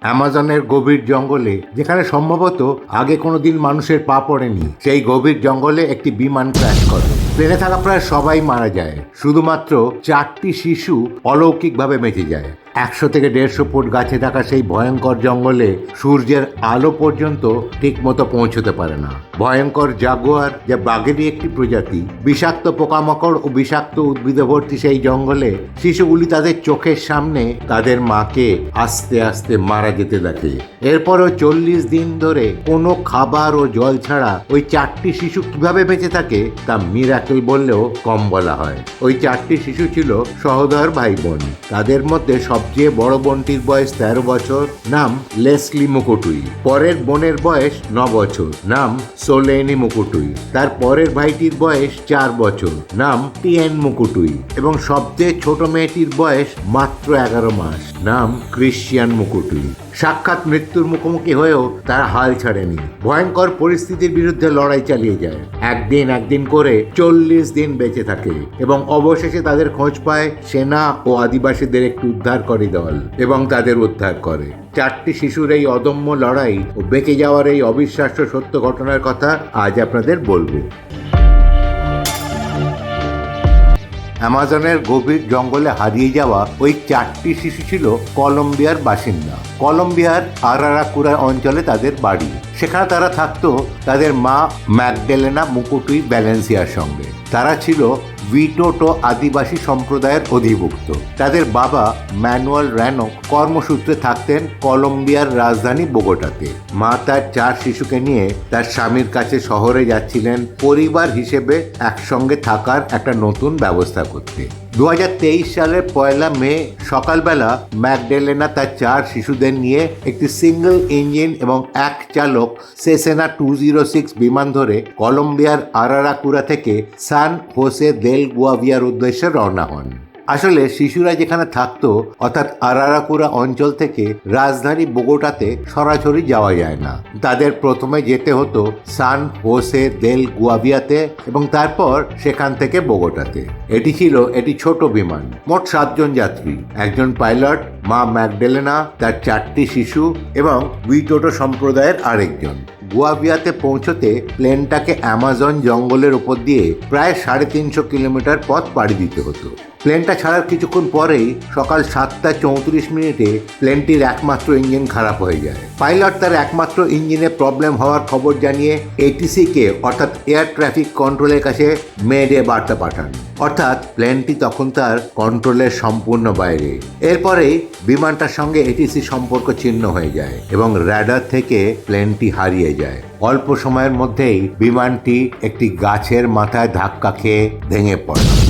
অ্যামাজনের গভীর জঙ্গলে, যেখানে সম্ভবত আগে কোনোদিন মানুষের পা পড়েনি, সেই গভীর জঙ্গলে একটি বিমান ক্র্যাশ করে। প্লেনে থাকা প্রায় সবাই মারা যায়। শুধুমাত্র চারটি শিশু অলৌকিকভাবে বেঁচে যায়। একশো থেকে দেড়শো ফুট গাছে থাকা সেই ভয়ঙ্কর জঙ্গলে সূর্যের আলো পর্যন্ত ঠিকমতো পৌঁছতে পারে না। ভয়ঙ্কর জাগুয়ার যা বাঘেরই একটি প্রজাতি, বিষাক্ত পোকামাকড় ও বিষাক্ত উদ্ভিদে ভর্তি সেই জঙ্গলে শিশুগুলি তাদের চোখের সামনে তাদের মাকে আস্তে আস্তে মারা যেতে দেখে। এরপরও চল্লিশ দিন ধরে কোনো খাবার ও জল ছাড়া ওই চারটি শিশু কীভাবে বেঁচে থাকে তা মিরাকেল বললেও কম বলা হয়। ওই চারটি শিশু ছিল সহোদর ভাই বোন তাদের মধ্যে সবচেয়ে বড় বোনটির বয়স তেরো বছর, নাম লেসলি মুকুটুই। পরের বোনের বয়স ন বছর। নাম সোলেনি মুকুটুই। তার পরের ভাইটির বয়স চার বছর। নাম টিএন মুকুটুই। এবং সবচেয়ে ছোট মেয়েটির বয়স মাত্র এগারো মাস। নাম ক্রিশ্চিয়ান মুকুটুই। সাক্ষাৎ মৃত্যুর মুখোমুখি হয়েও তারা হাল ছাড়েনি। ভয়ঙ্কর পরিস্থিতির বিরুদ্ধে লড়াই চালিয়ে যায়। একদিন একদিন করে চল্লিশ দিন বেঁচে থাকে এবং অবশেষে তাদের খোঁজ পায় সেনা ও আদিবাসীদের একটি উদ্ধারকারী দল এবং তাদের উদ্ধার করে। চারটি শিশুর এই অদম্য লড়াই ও বেঁচে যাওয়ার এই অবিশ্বাস্য সত্য ঘটনার কথা আজ আপনাদের বলব। অ্যামাজনের গভীর জঙ্গলে হারিয়ে যাওয়া ওই চারটি শিশু ছিল কলম্বিয়ার বাসিন্দা। কলম্বিয়ার আরারাকুরা অঞ্চলে তাদের বাড়ি। সেখানে তারা থাকতো তাদের মা ম্যাকডেলেনা মুকুটুই ব্যালেন্সিয়ার সঙ্গে। তারা ছিল ভিটোটো আদিবাসী সম্প্রদায়ের অধিভুক্ত। তাদের বাবা ম্যানুয়াল র্যানো কর্মসূত্রে থাকতেন কলম্বিয়ার রাজধানী বোগোটাতে। মা তার চার শিশুকে নিয়ে তার স্বামীর কাছে শহরে যাচ্ছিলেন পরিবার হিসেবে একসঙ্গে থাকার একটা নতুন ব্যবস্থা করতে। দু হাজার তেইশ সালের পয়লা মে সকালবেলা ম্যাকডেলেনা তার চার শিশুদের নিয়ে একটি সিঙ্গল ইঞ্জিন এবং এক চালক সেসেনা টু জিরো সিক্স বিমান ধরে কলম্বিয়ার আরারাকুরা থেকে San Jose del J. Guaviar Odesserona on. আসলে শিশুরা যেখানে থাকতো, অর্থাৎ আরারাকুরা অঞ্চল থেকে রাজধানী বোগোটাতে সরাসরি যাওয়া যায় না। তাদের প্রথমে যেতে হতো সান হোসে দেল গুয়াবিয়াতে এবং তারপর সেখান থেকে বোগোটাতে। এটি ছিল এটি ছোট বিমান, মোট সাতজন যাত্রী। একজন পাইলট, মা ম্যাকডেলেনা, তার চারটি শিশু এবং উইটোটো সম্প্রদায়ের আরেকজন। গুয়াভিয়াতে পৌঁছতে প্লেনটাকে অ্যামাজন জঙ্গলের ওপর দিয়ে প্রায় সাড়ে তিনশো কিলোমিটার পথ পাড়ি দিতে হতো। প্লেনটা ছাড়ার কিছুক্ষণ পরেই সকাল সাতটা চৌত্রিশ মিনিটে প্লেনটির একমাত্র ইঞ্জিন খারাপ হয়ে যায়। পাইলট তার একমাত্র ইঞ্জিনে প্রবলেম হওয়ার খবর জানিয়ে এটিসিকে, অর্থাৎ এয়ার ট্রাফিক কন্ট্রোলের কাছে মেডে বার্তা পাঠান। অর্থাৎ প্লেনটি তখন তার কন্ট্রোলের সম্পূর্ণ বাইরে। এরপরেই বিমানটার সঙ্গে এটিসি সম্পর্ক ছিন্ন হয়ে যায় এবং র্যাডার থেকে প্লেনটি হারিয়ে যায়। অল্প সময়ের মধ্যেই বিমানটি একটি গাছের মাথায় ধাক্কা খেয়ে ভেঙে পড়ে।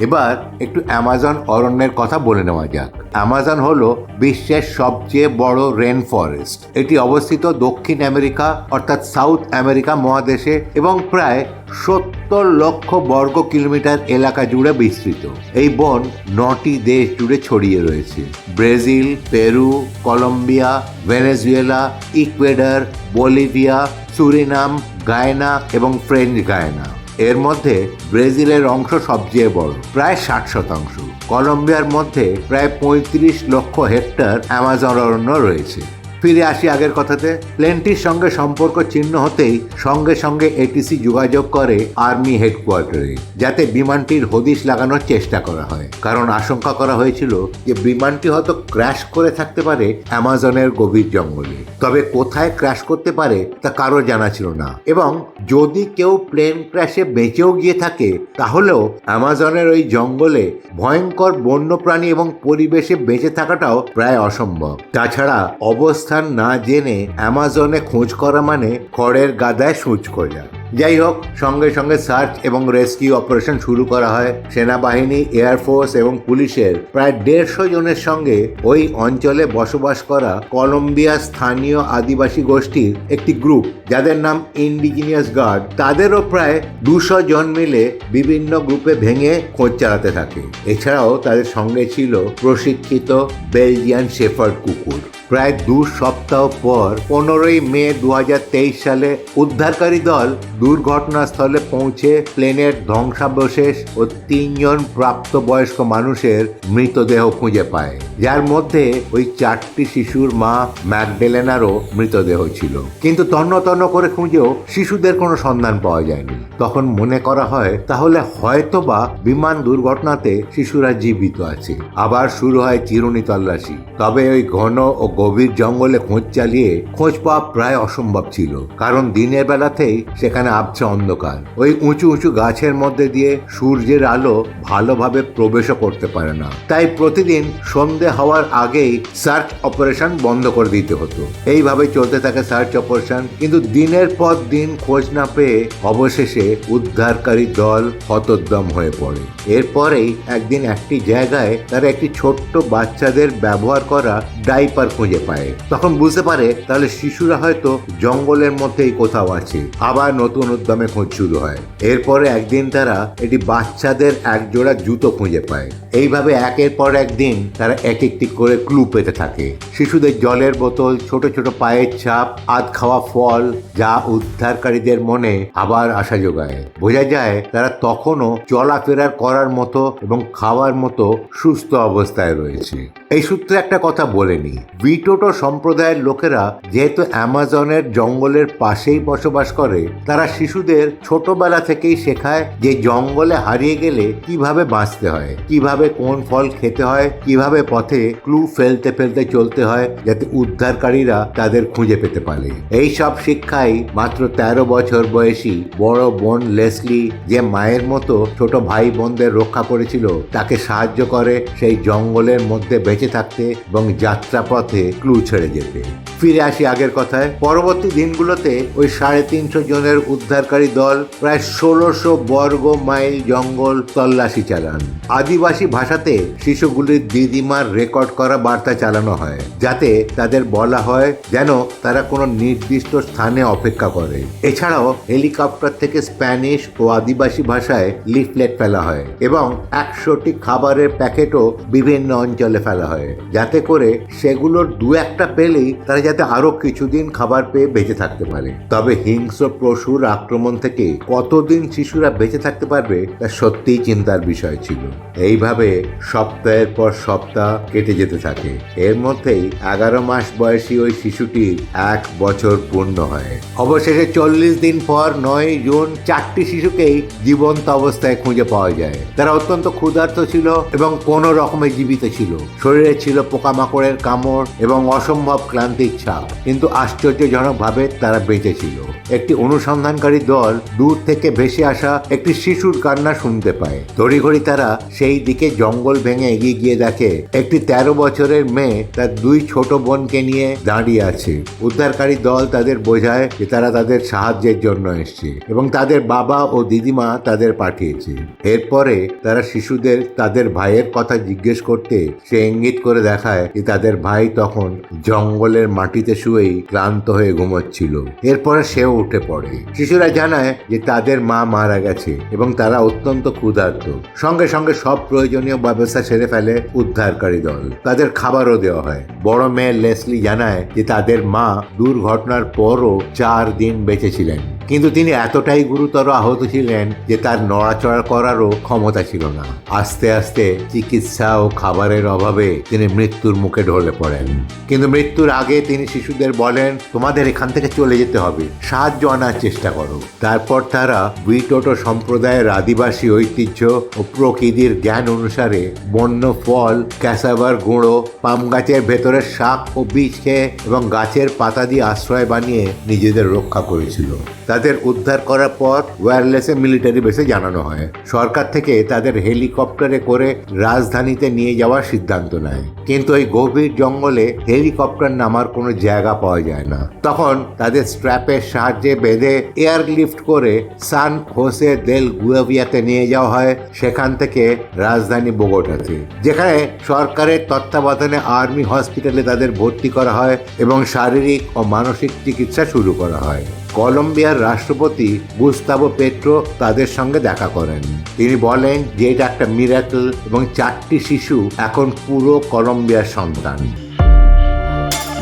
এবার একটু অ্যামাজন অরণ্যের কথা বলে নেওয়া যাক। অ্যামাজন হলো বিশ্বের সবচেয়ে বড় রেন ফরেস্ট এটি অবস্থিত দক্ষিণ আমেরিকা, অর্থাৎ সাউথ আমেরিকা মহাদেশে এবং প্রায় সত্তর লক্ষ বর্গ কিলোমিটার এলাকা জুড়ে বিস্তৃত। এই বন নটি দেশ জুড়ে ছড়িয়ে রয়েছে। Brazil, Peru, Colombia, Venezuela, Ecuador, Bolivia, Suriname, Guyana এবং ফ্রেঞ্চ গায়না। এর মধ্যে ব্রাজিলের অংশ সবচেয়ে বড়, প্রায় ষাট শতাংশ। কলম্বিয়ার মধ্যে প্রায় পঁয়ত্রিশ লক্ষ হেক্টর অ্যামাজন অরণ্য রয়েছে। ফিরে আসি আগের কথাতে। প্লেনটির সঙ্গে সম্পর্ক চিহ্ন হতেই সঙ্গে সঙ্গে এটিসি যোগাযোগ করে আর্মি হেডকোয়ার্টারে, যাতে বিমানটির হদিশ লাগানোর চেষ্টা করা হয়। কারণ আশঙ্কা করা হয়েছিল যে বিমানটি হয়তো ক্র্যাশ করে থাকতে পারে অ্যামাজনের গভীর জঙ্গলে। তবে কোথায় ক্র্যাশ করতে পারে তা কারও জানা ছিল না। এবং যদি কেউ প্লেন ক্র্যাশে বেঁচেও গিয়ে থাকে, তাহলেও অ্যামাজনের ওই জঙ্গলে ভয়ঙ্কর বন্যপ্রাণী এবং পরিবেশে বেঁচে থাকাটাও প্রায় অসম্ভব। তাছাড়া অবস্থান না জেনে অ্যামাজনে খোঁজ করা মানে খড়ের গাদায় সূচ খোঁজা যাই হোক, সঙ্গে সঙ্গে সার্চ এবং রেস্কিউ অপারেশন শুরু করা হয়। সেনাবাহিনী এয়ারফোর্স এবং পুলিশের প্রায় দেড়শো জনের সঙ্গে ওই অঞ্চলে বসবাস করা কলম্বিয়া স্থানীয় আদিবাসী গোষ্ঠীর একটি গ্রুপ, যাদের নাম ইন্ডিজিনিয়াস গার্ড তাদেরও প্রায় দুশো জন মিলে বিভিন্ন গ্রুপে ভেঙে খোঁজ চালাতে থাকে। এছাড়াও তাদের সঙ্গে ছিল প্রশিক্ষিত বেলজিয়ান শেফার্ড কুকুর। প্রায় দু সপ্তাহ পর পনেরোই মে দু হাজার তেইশ সালে উদ্ধারকারী দল দুর্ঘটনাস্থলে পৌঁছে প্লেনের ধ্বংসাবশেষ ও তিনজন প্রাপ্তবয়স্ক মানুষের মৃতদেহ খুঁজে পায়। যার মধ্যে ওই চারটি শিশুর মা ম্যাকডেলেনারও মৃতদেহ ছিল। কিন্তু তন্ন তন্ন করে খুঁজেও শিশুদের কোনো সন্ধান পাওয়া যায়নি। তখন মনে করা হয়, তাহলে হয়তোবা বিমান দুর্ঘটনাতে শিশুরা জীবিত আছে। আবার শুরু হয় চিরুনি তল্লাশি। তবে ওই ঘন ও গভীর জঙ্গলে খোঁজ চালিয়ে খোঁজ পাওয়া প্রায় অসম্ভব ছিল, কারণ দিনের বেলাতেই সেখানে আবছে অন্ধকার। ওই উঁচু উঁচু গাছের মধ্যে দিয়ে সূর্যের আলো ভালোভাবে প্রবেশও করতে পারে না। তাই প্রতিদিন সন্ধে হওয়ার আগেই সার্চ অপারেশন বন্ধ করে দিতে হতো। এইভাবে চলতে থাকে সার্চ অপারেশন, কিন্তু দিনের পর দিন খোঁজ না পেয়ে অবশেষে উদ্ধারকারী দল হতোদ্যম হয়ে পড়ে। এরপরেই একদিন একটি জায়গায় তারা একটি ছোট্ট বাচ্চাদের ব্যবহার করা ডাইপার খুঁজে পায়। তখন বুঝতে পারে তাহলে শিশুরা হয়তো জঙ্গলের মধ্যেই কোথাও আছে। আবার নতুন উদ্যমে খোঁজ শুরু হয়। এরপরে একদিন তারা এটি বাচ্চাদের এক জোড়া জুতো খুঁজে পায়। এইভাবে একের পর একদিন তারা এক একটি করে ক্লু পেতে থাকে। শিশুদের জলের বোতল, ছোট ছোট পায়ের ছাপ, আধ খাওয়া ফল যা উদ্ধারকারীদের মনে আবার আশা যোগায়। বোঝা যায় তারা তখনও চলাফেরার করার মতো এবং খাওয়ার মতো সুস্থ অবস্থায় রয়েছে। এই সূত্রে একটা কথা বলে নি বিটোটো সম্প্রদায়ের লোকেরা যেহেতু অ্যামাজনের জঙ্গলের পাশেই বসবাস করে, তারা শিশুদের ছোটবেলা থেকেই শেখায় যে জঙ্গলে হারিয়ে গেলে কীভাবে বাঁচতে হয়, কীভাবে কোন ফল খেতে হয়, কীভাবে পথে ক্লু ফেলতে ফেলতে চলতে হয় যাতে উদ্ধারকারীরা তাদের খুঁজে পেতে পারে। এই সব শিক্ষাই মাত্র তেরো বছর বয়সী বড় বোন লেসলি যে মায়ের মতো ছোট ভাই বোনদের রক্ষা করেছিল, তাকে সাহায্য করে সেই জঙ্গলের মধ্যে বেঁচে থাকতে এবং যাত্রাপথে ক্লু ছেড়ে যেতে। ফিরে আসি আগের কথায়। পরবর্তী দিনগুলোতে ওই সাড়ে তিনশো জনের উদ্ধারকারী দল প্রায় ষোলোশো বর্গ মাইল জঙ্গল তল্লাশি চালান। আদিবাসী ভাষাতে শিশুগুলির দিদিমার রেকর্ড করা বার্তা চালানো হয়, যাতে তাদের বলা হয় যেন তারা কোনো নির্দিষ্ট স্থানে অপেক্ষা করে। এছাড়াও হেলিকপ্টার থেকে স্প্যানিশ ও আদিবাসী ভাষায় লিফলেট ফেলা হয় এবং একশোটি খাবারের প্যাকেটও বিভিন্ন অঞ্চলে ফেলা হয়, যাতে করে সেগুলোর দু একটা পেলেই তারা যাতে আরও কিছুদিন খাবার পেয়ে বেঁচে থাকতে পারে। তবে হিংস্র পশুর আক্রমণ থেকে কতদিন শিশুরা বেঁচে থাকতে পারবে, তা সত্যিই চিন্তার বিষয় ছিল। এইভাবে সপ্তাহের পর সপ্তাহ কেটে যেতে থাকে। এর মধ্যেই এগারো মাস বয়সী ওই শিশুটির এক বছর পূর্ণ হয়। অবশেষে চল্লিশ দিন পর নয় জুন চারটি শিশুকেই জীবন্ত অবস্থায় খুঁজে পাওয়া যায়। তারা অত্যন্ত ক্ষুধার্ত ছিল এবং কোনো রকমে জীবিত ছিল। শরীরে ছিল পোকামাকড়ের কামড় এবং অসম্ভব ক্লান্তির ছাপ কিন্তু আশ্চর্যজনকভাবে তারা বেঁচে ছিল। একটি অনুসন্ধানকারী দল দূর থেকে ভেসে আসা একটি শিশুর কান্না শুনতে পায়। তড়িঘড়ি তারা সেই দিকে জঙ্গল ভেঙে এগিয়ে গিয়ে দেখে, একটি তেরো বছরের মেয়ে তার দুই ছোট বোনকে নিয়ে দাঁড়িয়ে আছে। উদ্ধারকারী দল তাদের বোঝায় যে তারা তাদের সাহায্যের জন্য এসছে এবং তাদের বাবা ও দিদিমা তাদের পাঠিয়েছে। এরপরে তারা শিশুদের তাদের ভাইয়ের কথা জিজ্ঞেস করতে সে ইঙ্গিত করে দেখায় যে তাদের ভাই তখন জঙ্গলের মাটিতে শুয়েই ক্লান্ত হয়ে ঘুমোচ্ছিল। এরপরে সেও উঠে পড়ে। শিশুরা জানায় যে তাদের মা মারা গেছে এবং তারা অত্যন্ত ক্ষুধার্ত। সঙ্গে সঙ্গে সব প্রয়োজনীয় ব্যবস্থা সেরে ফেলে উদ্ধারকারী দল। তাদের খাবারও দেওয়া হয়। বড় মেয়ে লেসলি জানায় যে তাদের মা দুর্ঘটনার পরও চার দিন বেঁচে ছিলেন। কিন্তু তিনি এতটাই গুরুতর আহত ছিলেন যে তার নড়াচড়া করারও ক্ষমতা ছিল না। আস্তে আস্তে চিকিৎসা ও খাবারের অভাবে তিনি মৃত্যুর মুখে ঢলে পড়েন। কিন্তু মৃত্যুর আগে তিনি শিশুদের বলেন, তোমাদের এখান থেকে চলে যেতে হবে, সাহায্য আনার চেষ্টা করো। তারপর তারা উইটোটো সম্প্রদায়ের আদিবাসী ঐতিহ্য ও প্রকৃতির জ্ঞান অনুসারে বন্য ফল, ক্যাসাবার গুঁড়ো, পাম গাছের ভেতরের শাক ও বীজ খেয়ে এবং গাছের পাতা দিয়ে আশ্রয় বানিয়ে নিজেদের রক্ষা করেছিল। তাদের উদ্ধার করার পর ওয়্যারলেসে মিলিটারি বেসে জানানো হয়। সরকার থেকে তাদের হেলিকপ্টারে করে রাজধানীতে নিয়ে যাওয়ার সিদ্ধান্ত নেয়। কিন্তু ওই গভীর জঙ্গলে হেলিকপ্টার নামার কোনো জায়গা পাওয়া যায় না। তখন তাদের স্ট্র্যাপের সাহায্যে বেঁধে এয়ার লিফট করে সান হোসে দেল গুয়াভিয়াতে নিয়ে যাওয়া হয়। সেখান থেকে রাজধানী বোগোটাতে যেখানে সরকারের তত্ত্বাবধানে আর্মি হসপিটালে তাদের ভর্তি করা হয় এবং শারীরিক ও মানসিক চিকিৎসা শুরু করা হয়। কলম্বিয়ার রাষ্ট্রপতি গুস্তাবো পেট্রো তাদের সঙ্গে দেখা করেন। তিনি বলেন যে এটা একটা মিরাকল এবং চারটি শিশু এখন পুরো কলম্বিয়ার সন্তান।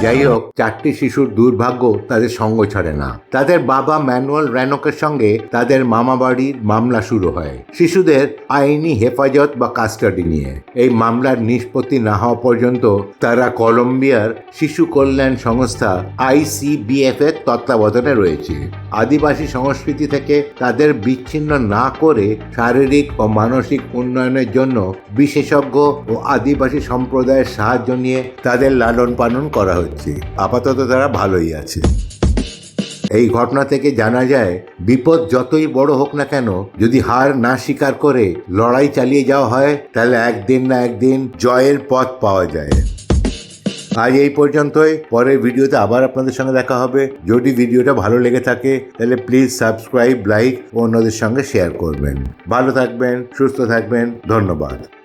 যাই হোক চারটি শিশুর দুর্ভাগ্য তাদের সঙ্গ ছাড়ে না। তাদের বাবা ম্যানুয়াল র্যানকের সঙ্গে তাদের মামা বাড়ির মামলা শুরু হয়। শিশুদের আইনি হেফাজত বা কাস্টাডি নিয়ে। এই মামলার নিষ্পত্তি না হওয়া পর্যন্ত তারা কলম্বিয়ার শিশু কল্যাণ সংস্থা আইসিবিএফ এর তত্ত্বাবধানে রয়েছে। আদিবাসী সংস্কৃতি থেকে তাদের বিচ্ছিন্ন না করে শারীরিক ও মানসিক উন্নয়নের জন্য বিশেষজ্ঞ ও আদিবাসী সম্প্রদায়ের সাহায্য নিয়ে তাদের লালন পালন করা হচ্ছে। আপাতত তারা ভালোই আছে। এই ঘটনা থেকে জানা যায়, বিপদ যতই বড় হোক না কেন, যদি হার না স্বীকার করে লড়াই চালিয়ে যাওয়া হয়, তাহলে একদিন না একদিন জয়ের পথ পাওয়া যায়। আজ এই পর্যন্তই। পরের ভিডিওতে আবার আপনাদের সঙ্গে দেখা হবে। যদি ভিডিওটা ভালো লেগে থাকে, তাহলে প্লিজ সাবস্ক্রাইব লাইক অন্যদের সঙ্গে শেয়ার করবেন। ভালো থাকবেন, সুস্থ থাকবেন, ধন্যবাদ।